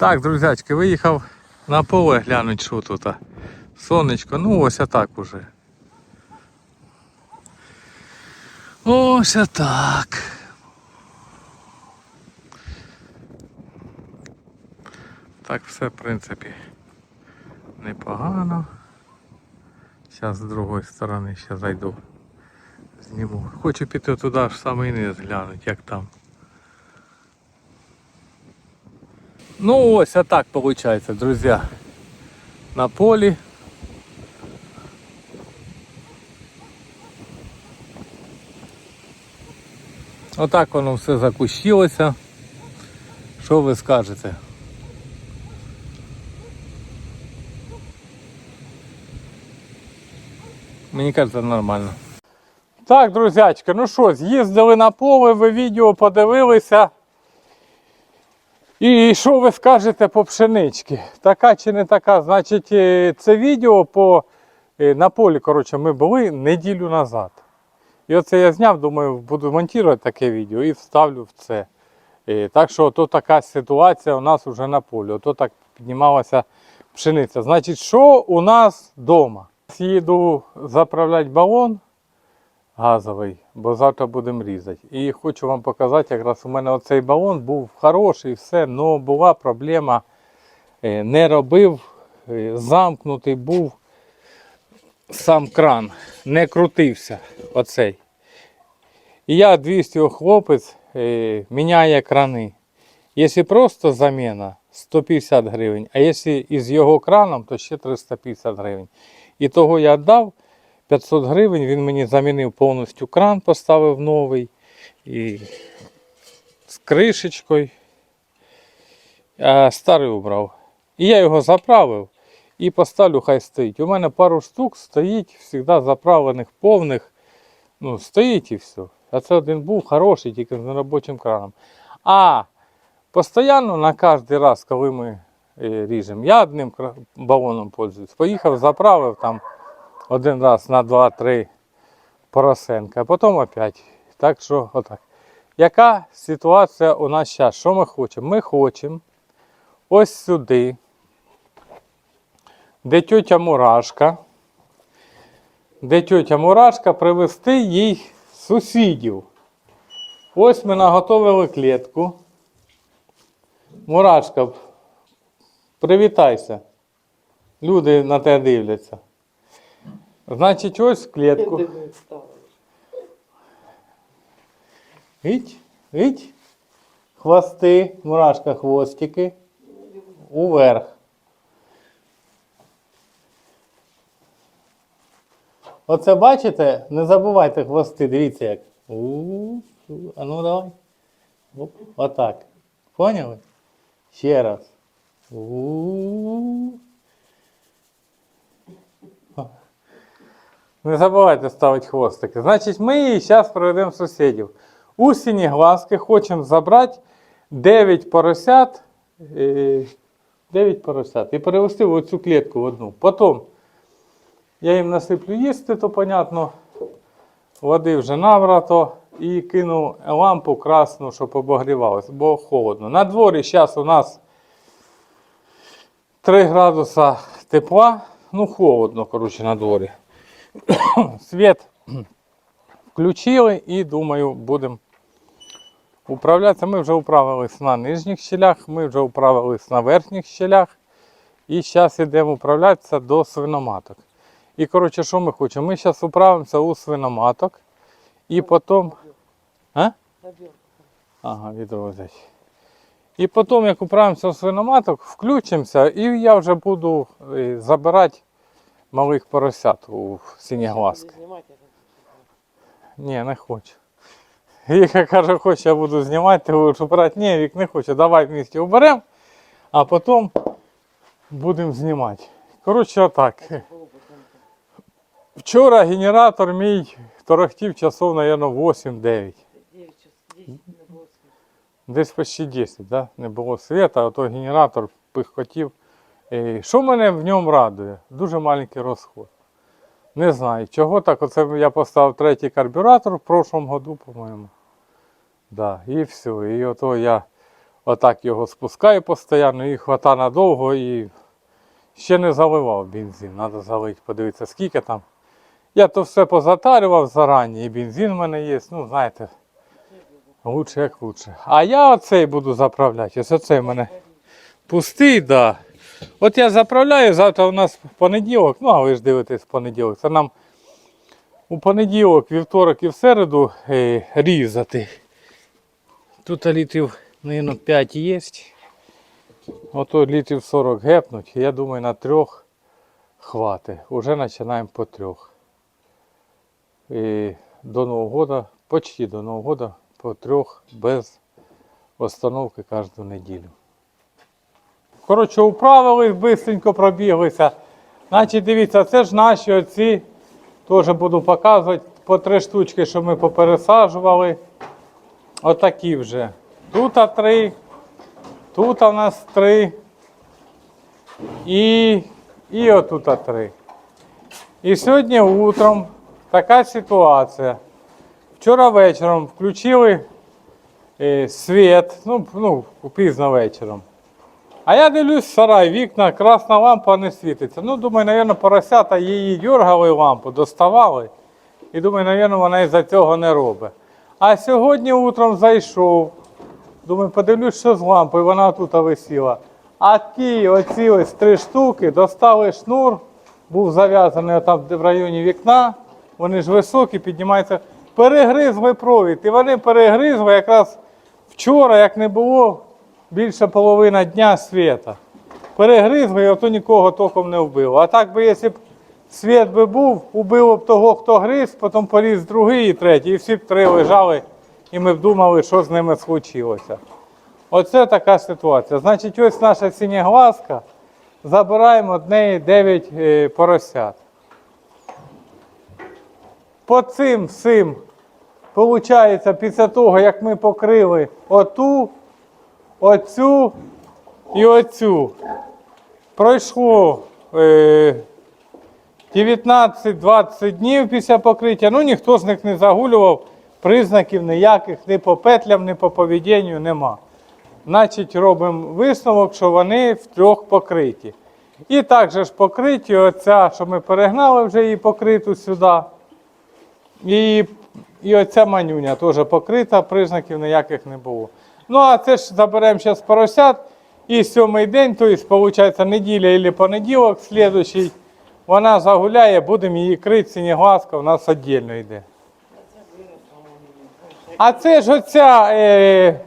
Так, друзячки, виїхав на поле глянуть, що тут. Сонечко, ну ось так уже. Ось так. Так все, в принципі, непогано. Зараз з другої сторони ще зайду. Зніму. Хочу піти туди аж самий низ глянути, як там. Ну ось а так виходить, друзі. На полі. Отак воно все закущилося. Що ви скажете? Мені кажеться, нормально. Так, друзячки, ну що, з'їздили на поле, ви відео подивилися. І що ви скажете по пшеничці? Така чи не така? Значить, е, це відео по, е, на полі коротше, ми були неділю назад. І оце я зняв, думаю, буду монтувати таке відео і вставлю в це. Е, Так що ото така ситуація у нас вже на полі. Ото так піднімалася пшениця. Значить, що у нас вдома? Їду заправляти балон газовий, бо завтра будемо різати. І хочу вам показати, якраз у мене оцей балон був хороший, все, але була проблема, е, не робив, е, замкнутий був сам кран, не крутився оцей. І я 200 хлопець е, міняє крани. Якщо просто заміна 150 гривень, а якщо із його краном, то ще 350 гривень. І того я дав 500 гривень, він мені замінив повністю кран, поставив новий і з кришечкою. А старий убрав. І я його заправив і поставлю, хай стоїть. У мене пару штук стоїть, завжди заправлених, повних. Ну, стоїть і все. А це один був хороший, тільки з неробочим краном. А постійно на кожен раз, коли ми е, ріжемо, я одним балоном пользуюсь. Поїхав, заправив там один раз на 2-3 поросенка, а потім опять. Так що отак. Яка ситуація у нас зараз? Що ми хочемо? Ми хочемо ось сюди, де тьотя Мурашка, де тьотя Мурашка привезти їй сусідів. Ось ми наготовили клітку. Мурашка, привітайся. Люди на тебе дивляться. Значить, ось клітку. Іть, іть. Хвости, мурашка, хвостики. Уверх. Оце бачите? Не забувайте хвости, дивіться як. У, А ну давай. Оп, отак. Поняли? Ще раз. У. Не забувайте ставити хвостики. Значить, ми її зараз проведемо сусідів. У сінєглазки хочемо забрати 9 поросят. е, 9 поросят. І перевести в оцю клітку в одну. Потім я їм насиплю їсти, то понятно. Води вже набрато. І кину лампу красну, щоб обогрівалося, бо холодно. На дворі зараз у нас 3 градуса тепла. Ну, холодно, коротше, на дворі. Світ включили і думаю, будемо управлятися. Ми вже управились на нижніх щелях, ми вже управились на верхніх щелях. І зараз йдемо управлятися до свиноматок. І коротше, що ми хочемо? Ми зараз управимося у свиноматок. І потім. А? Ага, відро. І потім, як управимося у свиноматок, включимося і я вже буду е, забирати малих поросят у синєглазки. Ні, не хочу. Віка каже, хоче, я буду знімати, ти убирати. Ні, Вік не хоче, давай в місті уберемо, а потім будемо знімати. Коротше, отак. Вчора генератор мій торохтів часов, мабуть, 8-9. Десь почти 10, да? не було світа, а то генератор пихкотів. Що мене в ньому радує? Дуже маленький розход. Не знаю, чого так. Оце я поставив третій карбюратор в прошлому году, по-моєму. Да, і все. І ото я Отак його спускаю постійно і хвата надовго і ще не заливав бензин. Треба залити, подивитися, скільки там. Я то все позатарював зарані, і бензин в мене є. Ну, знаєте, лучше як лучше. А я оцей буду заправляти. Ось оцей в мене пустий, да. От я заправляю, завтра у нас понеділок, ну а ви ж дивитесь понеділок. Це нам у понеділок, вівторок і в середу е, різати. Тут літрів, мабуть, 5 є. Ото літрів 40 гепнуть. Я думаю, на трьох хватить. Уже починаємо по трьох. І до Нового року, почти до Нового року, по трьох без остановки кожну неділю. Коротше, управились, бистренько пробіглися. Значить, дивіться, це ж наші оці. Теж буду показувати по три штучки, що ми попересаджували. Отакі вже. Тут три, тут у нас три. І, і отут три. І сьогодні утром така ситуація. Вчора вечором включили е, світ, ну, ну, пізно вечором. А я дивлюсь сарай, вікна, красна лампа не світиться. Ну, думаю, напевно, поросята її дергали лампу, доставали. І думаю, напевно, вона із-за цього не робить. А сьогодні утром зайшов. Думаю, подивлюсь, що з лампою, вона тут висіла. А ті оці ось три штуки достали шнур, був зав'язаний там в районі вікна. Вони ж високі, піднімаються. Перегризли провід. І вони перегризли якраз вчора, як не було, більше половина дня світа. Перегризли, і ото нікого током не вбило. А так би, якщо б світ би був, убило б того, хто гриз, потім поліз другий і третій, і всі б три лежали, і ми б думали, що з ними случилося. Оце така ситуація. Значить, ось наша синєглазка. Забираємо від неї 9 е, поросят. По цим всім, виходить, після того, як ми покрили оту, оцю і оцю, пройшло е, 19-20 днів після покриття. Ну ніхто з них не загулював, признаків ніяких ні по петлям, ні по поведінню нема. Значить, робимо висновок, що вони втрьох покриті. І також ж покриті, оця, що ми перегнали вже її покриту сюди. І, і оця манюня теж покрита, признаків ніяких не було. Ну, а це ж заберемо зараз поросят. І сьомий день, тобто, виходить, неділя або понеділок, слідуючий, вона загуляє, будемо її крити, синеглазка у нас віддільно йде. А це ж оця е,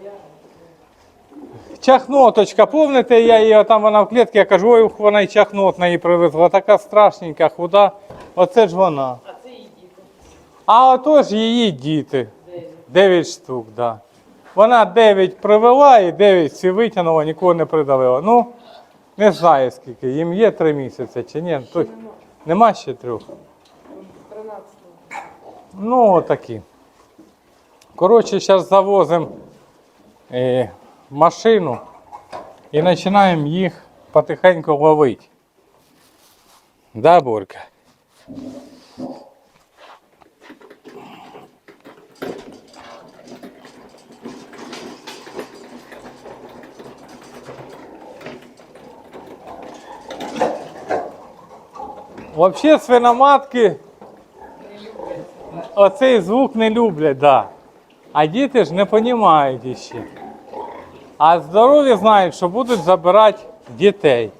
чахноточка, помните, я її там вона в клітці, я кажу, ой, вона і чахнотна її привезла, така страшненька, худа. Оце ж вона. А це її діти. А ото ж її діти. 9 штук, так. Да. Вона 9 привела і 9 всі витягнула, нікого не придавила. Ну, не знаю скільки. Їм є 3 місяці чи ні. Тут нема ще трьох. 13 Ну, отакі. Коротше, зараз завозимо е, машину і починаємо їх потихеньку ловити. Да, Борька? Взагалі свиноматки оцей звук не люблять, да. А діти ж не розуміють ще. А здорові знають, що будуть забирати дітей.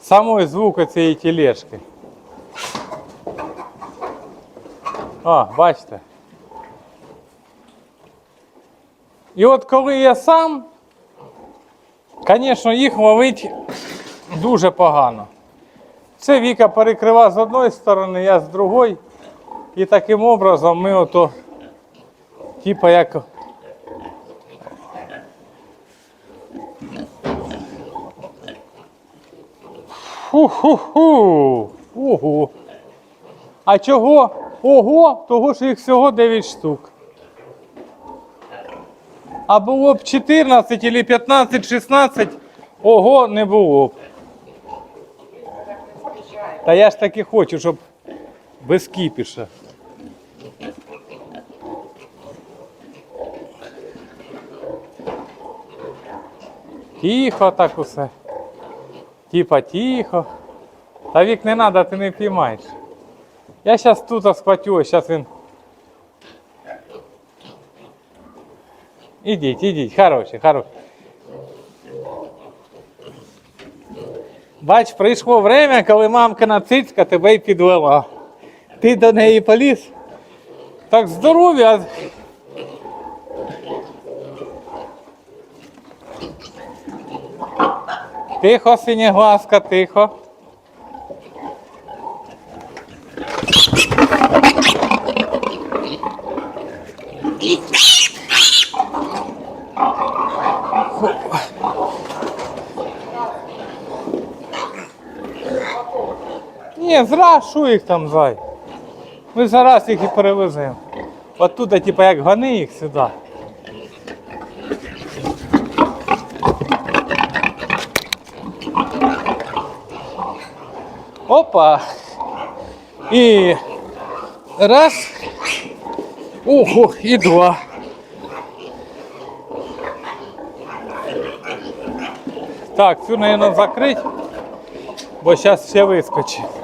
Самий звук цієї тележки. О, бачите. І от коли я сам, звісно, їх ловить дуже погано. Це Віка перекрива з одної сторони, я з другої. І таким образом ми ото, типа як. Фу-ху-ху. Ого. А чого? Ого, того що їх всього 9 штук. А було б 14 або 15, 16, ого, не було б. Та я ж таки хочу, щоб без кіпіша. Тихо так усе. Типа тихо. Та вік не треба, ти не впіймаєш. Я зараз тут схватю, зараз він. Ідіть, ідіть, хороший, хороший. Бач, прийшло время, коли мамкина цицька тебе й підвела. Ти до неї поліз. Так здоров'я. Тихо, синєглазка, тихо. Ні, зраз, що їх там зай. Ми зараз їх і перевеземо. Оттуда, типа, як гони їх сюди. Опа. І раз. Ого, і два. Так, цю, наверное, закрить, бо зараз ще вискочить.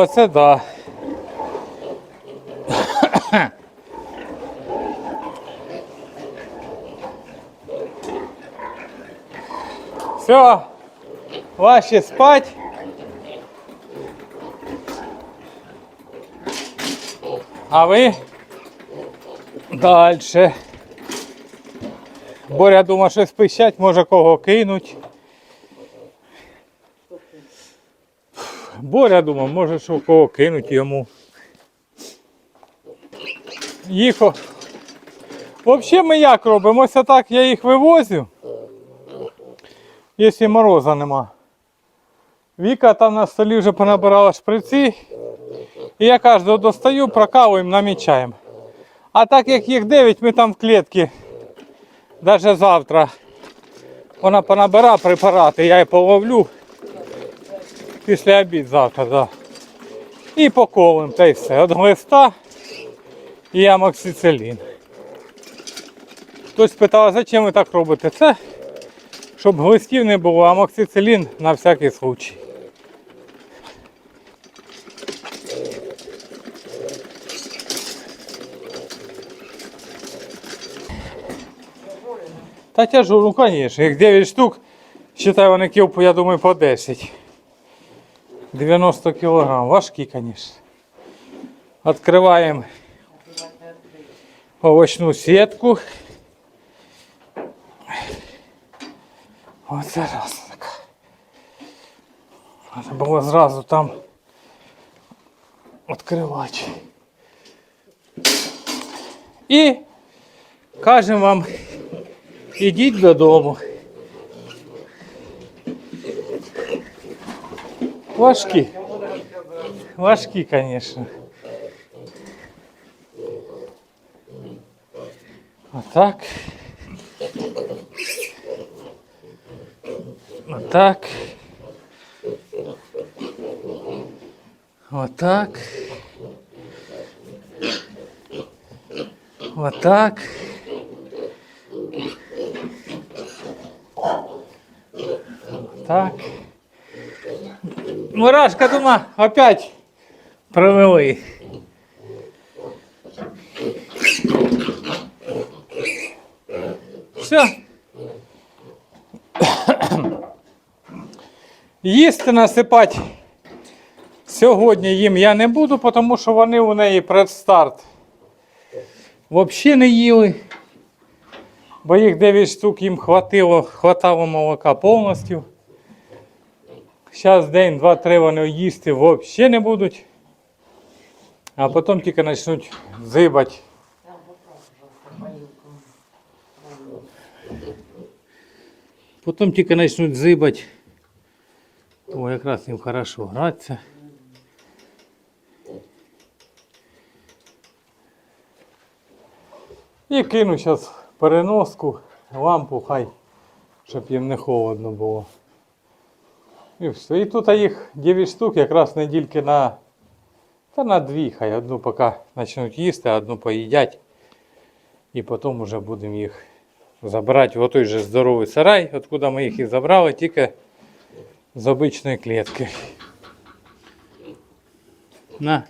Оце да. Все, ваші спать. А ви дальше. Боря думає, що спищать, може кого кинуть. Боря думав, може що кого кинуть йому. Їх. Взагалі ми як робимо? Ось так я їх вивозю. Якщо мороза нема. Віка там на столі вже понабирала шприці. І я кожного достаю, прокалуємо, намічаємо. А так як їх 9, ми там в клітці. Навіть завтра. Вона понабира препарати, я її половлю. Після обід завтра, да. І поколим, та й все. От глиста і амоксицилін. Хтось питав, зачем ви так робите? Це, щоб глистів не було, амоксицилін на всякий случай. Та тяжу, ну звісно, їх 9 штук, считай, вони кіл, я думаю, по 10. 90 килограмм. Важкі, конечно. Открываем овощную сетку. Оце раз така. Треба було зразу там відкривати. І кажемо вам, ідіть додому. Важкі. Важкі, конечно. Отак. Отак. Отак. Отак. Так. Мурашка дома опять провели. Все. Їсти насипати сьогодні їм я не буду, тому що вони у неї предстарт взагалі не їли. Бо їх 9 штук їм хватило, хватало молока повністю. Зараз день, два-три вони їсти взагалі не будуть. А потім тільки почнуть зибати. Потім тільки почнуть зибати. О, якраз їм хорошо гратися. І кину зараз переноску, лампу хай, щоб їм не холодно було. І все. І тут їх 9 штук, якраз недільки на. Та на дві, хай одну поки почнуть їсти, а одну поїдять. І потім вже будемо їх забирати в той же здоровий сарай, откуда ми їх і забрали, тільки з обичної клітки. На.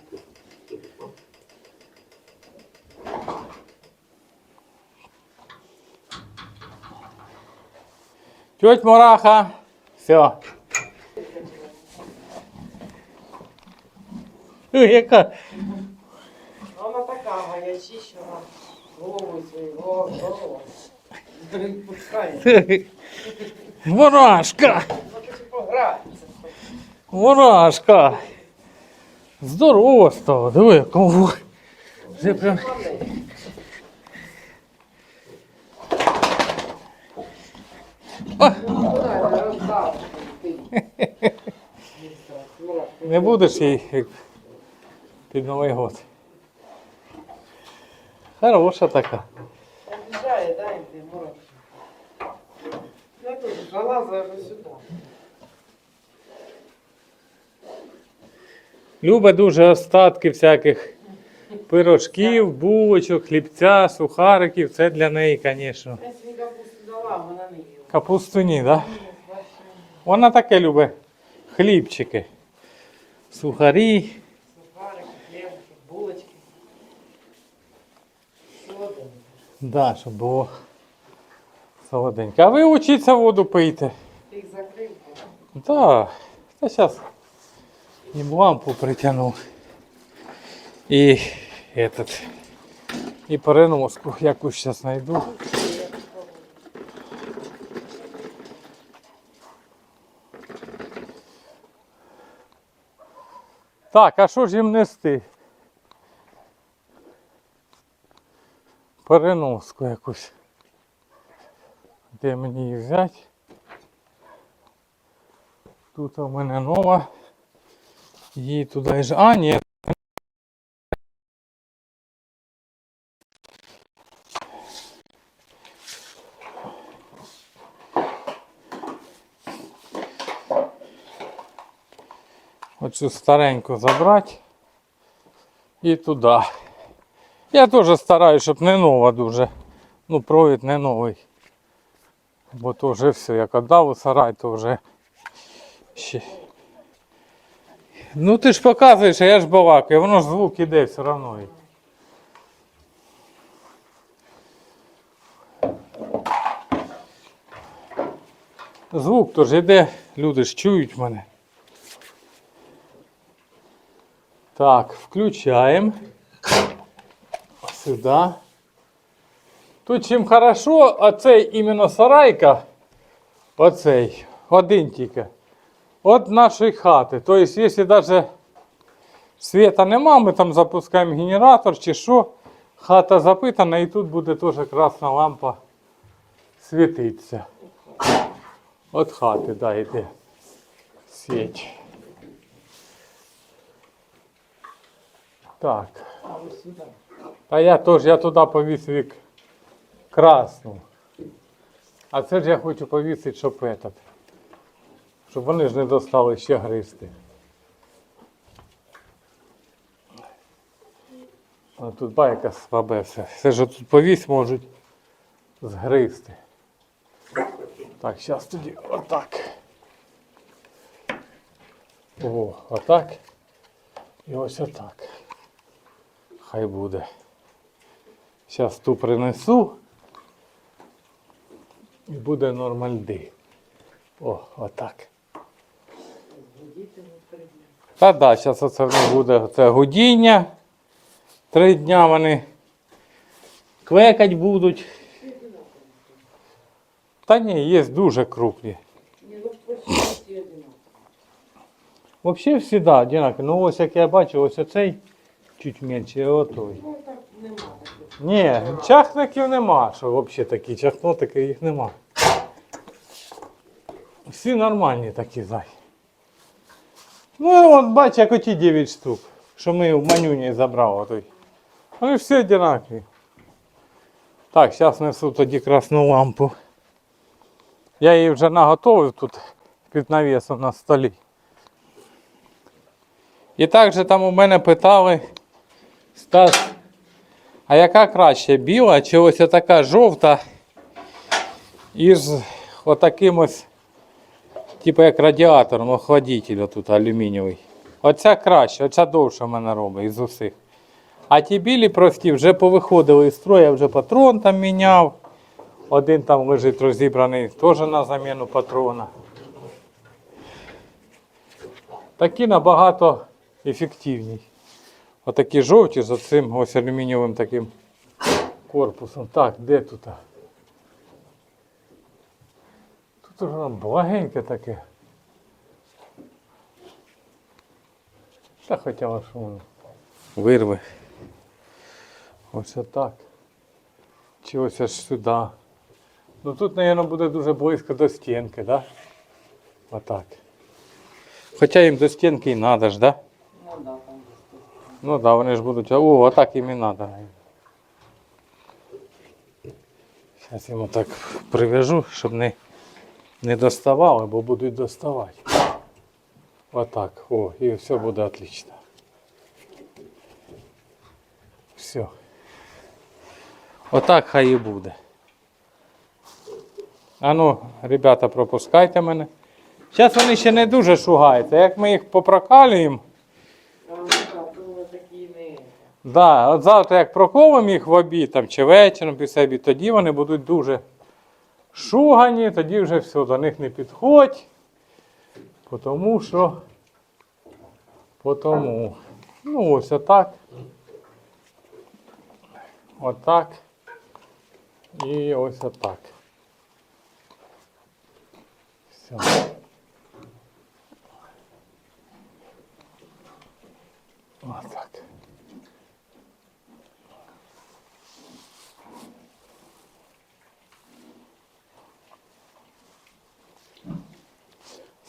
Тьоть Мураха. Все. Яка? Вона така гаячищена. Головою свою, голова. Пускає. Мурашка! Хоче погратися. Мурашка! Здорово стало, диви, кому. Вже прям. Не будеш їй під Новий год. Хороша така. Обіжає, дай ти, мороз. Я тут залазила вже сюди. Любить дуже остатки всяких пирожків, булочок, хлібця, сухариків. Це для неї, звісно. Я капусту дала, вона не їла. Капусту ні, да? Вона таке любить. Хлібчики. Сухарі. Да, щоб було солоденько. А ви учіться воду пийте. Їх закрив? Да. Та зараз їм лампу притягну. І этот. І переноску якусь зараз знайду. Так, а що ж їм нести? Переноску якусь. Де мені її взяти? Тут у мене нова. Її туди ж. А, ні. Оцю стареньку забрати і туди. Я теж стараюсь, щоб не нова дуже. Ну, провід не новий. Бо то вже все, як віддав у сарай, то вже ще. Ну ти ж показуєш, а я ж балакаю, воно ж звук іде все одно. Звук то ж іде, люди ж чують мене. Так, включаємо. Сюди. Тут чим хорошо, оцей іменно сарайка, оцей, один тільки. От нашої хати. Тобто, якщо навіть світа нема, ми там запускаємо генератор чи що, хата запитана і тут буде теж красна лампа світитися. От хати, да, йде. Свіч. Так. А, ось сюди. Та я теж, я туди повісив як красну. А це ж я хочу повісити, щоб этот. Щоб вони ж не достали ще гристи. А тут байка слабе все. Все ж тут повісь можуть згристи. Так, зараз тоді отак. О, отак. І ось отак. Хай буде. Зараз ту принесу. І буде нормальди. О, отак. Не. Та да, зараз оце них буде це гудіння. Три дня вони квекать будуть. Та ні, є дуже крупні. Взагалі всі, да, одинакові. Ну ось як я бачу, ось оцей чуть менше отой. Ну так. Ні, чахників нема, що взагалі такі чахнотики їх нема. Всі нормальні такі зай. Ну, от бач, як оті 9 штук, що ми в манюні забрали той. Вони всі одинакові. Так, зараз несу тоді красну лампу. Я її вже наготовив тут під навісом на столі. І також там у мене питали, Стас, а яка краще, біла чи ось така жовта із отаким ось, типу як радіатором, охладитель тут алюмінієвий. Оця краще, оця довше в мене робить із усіх. А ті білі прості вже повиходили із строю, я вже патрон там міняв. Один там лежить розібраний теж на заміну патрона. Такі набагато ефективні. Отакі жовті з оцим ось алюмінієвим таким корпусом. Так, де тут? Тут уже нам благеньке таке. Та хоча що воно. Вирви. Ось отак. Чи ось аж сюди. Ну тут, мабуть, буде дуже близько до стінки, да? Отак. Хоча їм до стінки і треба ж, да? Ну да, там. Ну так, да, вони ж будуть. О, отак їм і треба. Зараз йому так прив'яжу, щоб не, не доставали, бо будуть доставати. Отак. О, і все буде отлично. Все. Отак хай і буде. А ну, ребята, пропускайте мене. Зараз вони ще не дуже шугаються. Як ми їх попрокалюємо. А ну так, то вони такі не. Да, от завтра як проколимо їх в обід там, чи вечором після обід, тоді вони будуть дуже шугані, тоді вже все, до них не підходь. Тому що. Потому. Ну, ось отак. Отак. І ось отак. Все. Отак.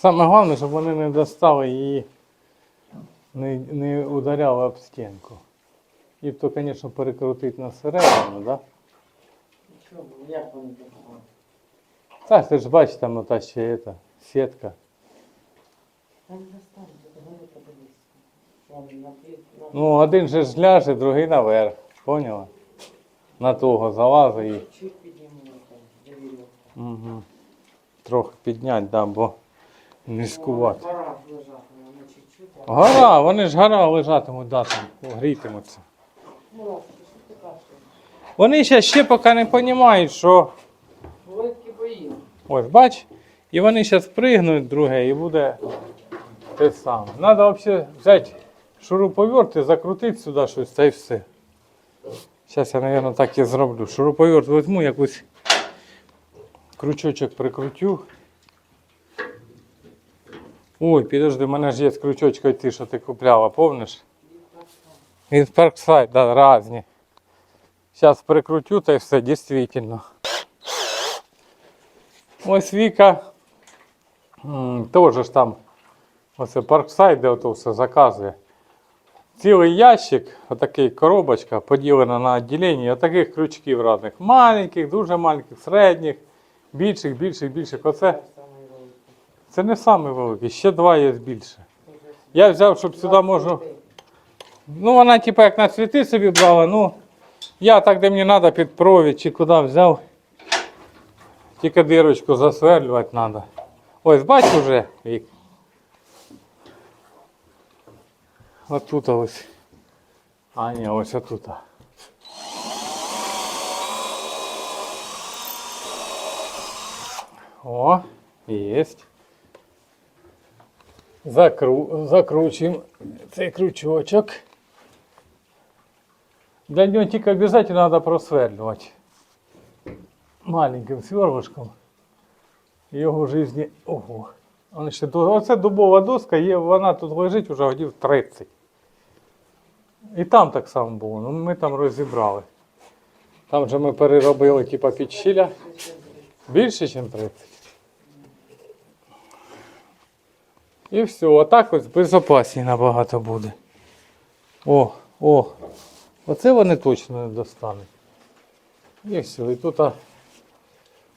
Саме головне, щоб вони не достали її, не, не ударяли об стінку. І то, звісно, перекрутити на середину, як вони? Так, ти ж бачиш, там ота ще ета, сітка. Ну, один же ж ляже, другий наверх. Поняла? На того залазить. Чуть. Угу. Трохи підняти, да, бо низькувати. А- Гора, вони ж гора лежатимуть, да, там, грітимуться. Ну? Вони ще, ще поки не розуміють, що ось бач, і вони зараз пригнуть друге і буде те саме. Треба взагалі взяти шуруповерт і закрутити сюди щось та й все. Зараз я, мабуть, так і зроблю. Шуруповерт візьму, якийсь крючочок прикрутю. Ой, підожди, в мене ж є крючочки ті, що ти купляла, помниш? Від Парксайд, да, різні. Зараз прикрутю та й все, дійсно. Ось Віка. Теж там оце Парксайд, де ото все заказує. Цілий ящик, отакий коробочка, поділена на відділення, отаких крючків різних. Маленьких, дуже маленьких, середніх, більших, більших, більших. Оце. Це не самий великий, ще два є більше. Я взяв, щоб сюди можна. Ну, вона, типу, як на цвіти собі брала, ну, я так, де мені треба, під провід чи куди взяв. Тільки дирочку засверлювати треба. Ось, бач уже, Вік. Отут ось. А, ні, ось отут. О, єсть. Закру... Закручуємо цей крючочок. Для нього тільки обов'язково треба просверлювати маленьким сверлышком. Його в житті. Ого. Ще Оце дубова доска, є, вона тут лежить уже годів 30. І там так само було, ну ми там розібрали. Там же ми переробили типа під щіля. Більше, ніж 30. І все, отак ось безпечніше набагато буде. О, о. Оце вони точно не достануть. І все, і тут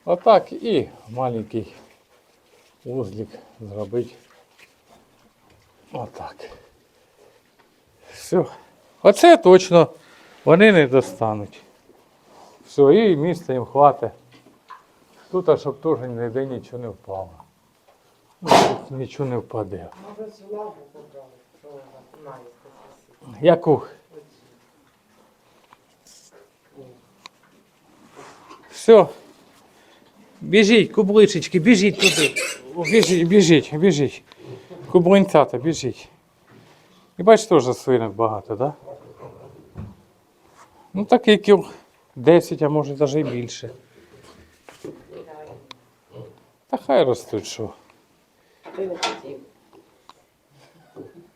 отак і маленький узлик зробити. Отак. Все. Оце точно вони не достануть. Все, і місця їм хватить. Тут, а щоб теж ніде нічого не впало. Нічого не впаде. Може наїзд. Яку? Все. Біжіть, кубличечки, біжіть туди. Біжіть, біжіть, біжіть. Кублинцята, біжіть. І бачиш, теж свинок багато, так? Да? Ну такий кіл 10, а може навіть і більше. Та хай ростуть, що. Ти не хотів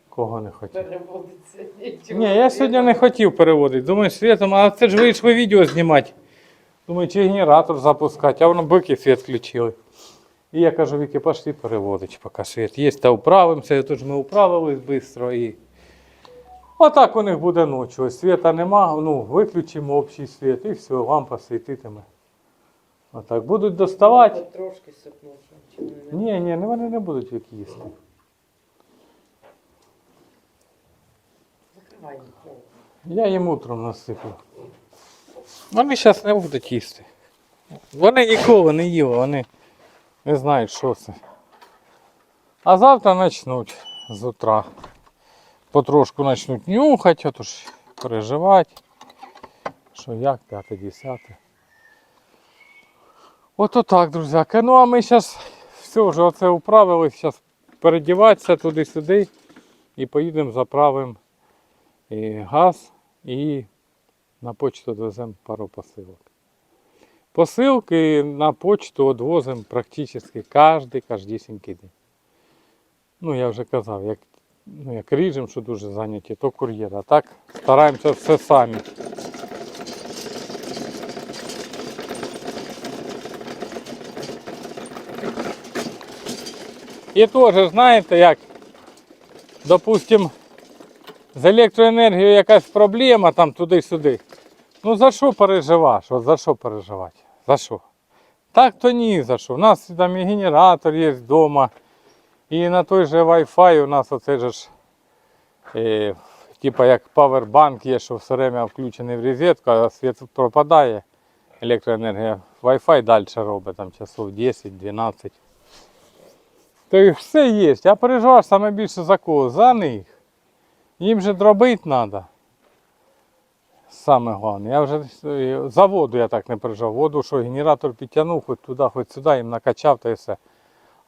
Кого не хотів. переводиться нічого. Ні, я сьогодні не хотів переводити. Думаю, світом, а це ж вийшло відео знімати. Думаю, чи генератор запускати, а воно бики світ включили. І я кажу, Віки, пошли переводити, поки світ є, та управимося, тож ми управились швидко. І... Отак у них буде ночі. Світа нема, ну, виключимо общий світ і все, лампа світитиме. Отак. Будуть доставати. Трошки сипнув. Ні, ні, вони не будуть їх їсти. Закривай. Я їм утром насиплю. Вони зараз не будуть їсти. Вони ніколи не їли, вони не знають, що це. А завтра почнуть з утра. Потрошку почнуть нюхати, а то ж переживати. Що як, п'яте, десяте. Ото так, друзяки. Ну а ми зараз все вже оце управили, зараз передіватися туди-сюди і поїдемо заправимо і газ і на почту довеземо пару посилок. Посилки на почту відвозимо практично кожен, кожнісінький день. Ну, я вже казав, як, ну, як ріжемо, що дуже зайняті, то кур'єр. А так стараємося все самі. І теж, знаєте, як, допустим, з електроенергією якась проблема там туди-сюди. Ну за що переживаш? От за що переживати? За що? Так то ні за що. У нас там і генератор є вдома. І на той же Wi-Fi у нас оце ж, е, типа як павербанк є, що все время включений в розетку, а світ пропадає, електроенергія. Wi-Fi далі робить, там часов 10-12. То все є. Я переживаю саме більше за кого? За них. Їм же дробити треба. Саме головне. Я вже е, за воду я так не переживав. Воду, що генератор підтягнув, хоч туди, хоч сюди, їм накачав та і все.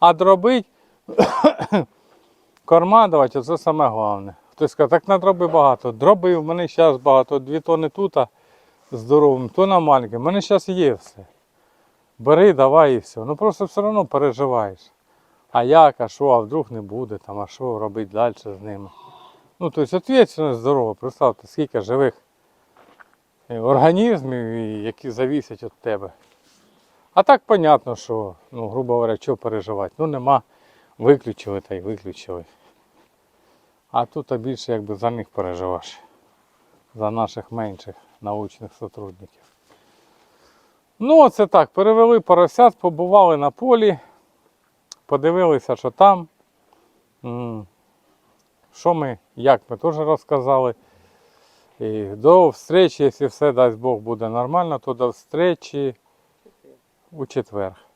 А дробить, корма давати, це саме головне. Хтось каже, так надроби багато. Дроби в мене зараз багато, дві тони тут здоровим, то на маленьке. В мене зараз є все. Бери, давай і все. Ну просто все одно переживаєш. А як, а що, а вдруг не буде, там, а що робити далі з ними. Ну, тобто відповідальність здорова. Представте, скільки живих е, організмів, які завісять від тебе. А так понятно, що, ну, грубо говоря, що переживати. Ну нема, виключили та й виключили. А тут а більше якби за них переживаєш. За наших менших научних сотрудників. Ну, оце так, перевели поросят, побували на полі, подивилися, що там. Що ми, як ми теж розказали. І до встречі, якщо все дасть Бог буде нормально, то до встречі у четвер.